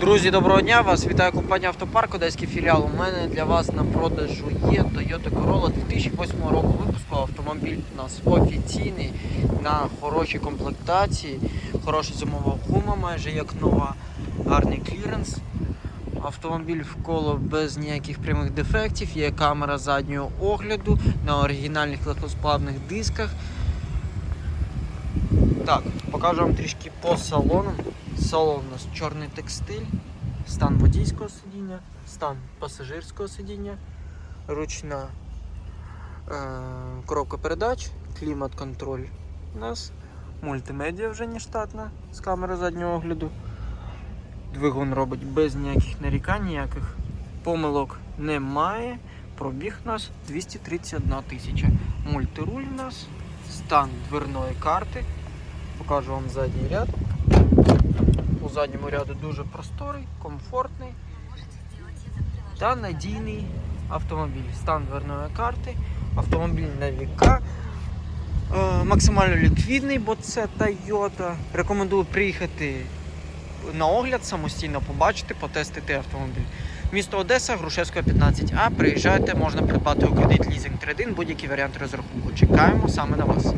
Друзі, доброго дня! Вас вітає компанія Автопарк, Одеський філіал. У мене для вас на продажу є Toyota Corolla 2008 року випуску. Автомобіль у нас офіційний на хорошій комплектації, хороша зимова гума, майже як нова, гарний кліренс. Автомобіль в коло без ніяких прямих дефектів, є камера заднього огляду на оригінальних легкосплавних дисках. Так, покажу вам трішки по салону. Салон у нас чорний текстиль, стан водійського сидіння, стан пасажирського сидіння, ручна е, коробка передач, клімат-контроль у нас, мультимедіа вже не з камери заднього огляду. Двигун робить без ніяких нарікань, ніяких помилок немає. Пробіг у нас 231 тисяча. Мультируль у нас, стан дверної карти. Покажу вам задній ряд. Задньому ряду дуже просторий, комфортний та надійний автомобіль. Стан дверної карти, автомобіль на віка. Е, максимально ліквідний, бо це Toyota. Рекомендую приїхати на огляд, самостійно побачити, потестити автомобіль. Місто Одеса, Грушевського 15А. Приїжджайте, можна придбати у кредит лізинг 3 будь-який варіант розрахунку. Чекаємо саме на вас.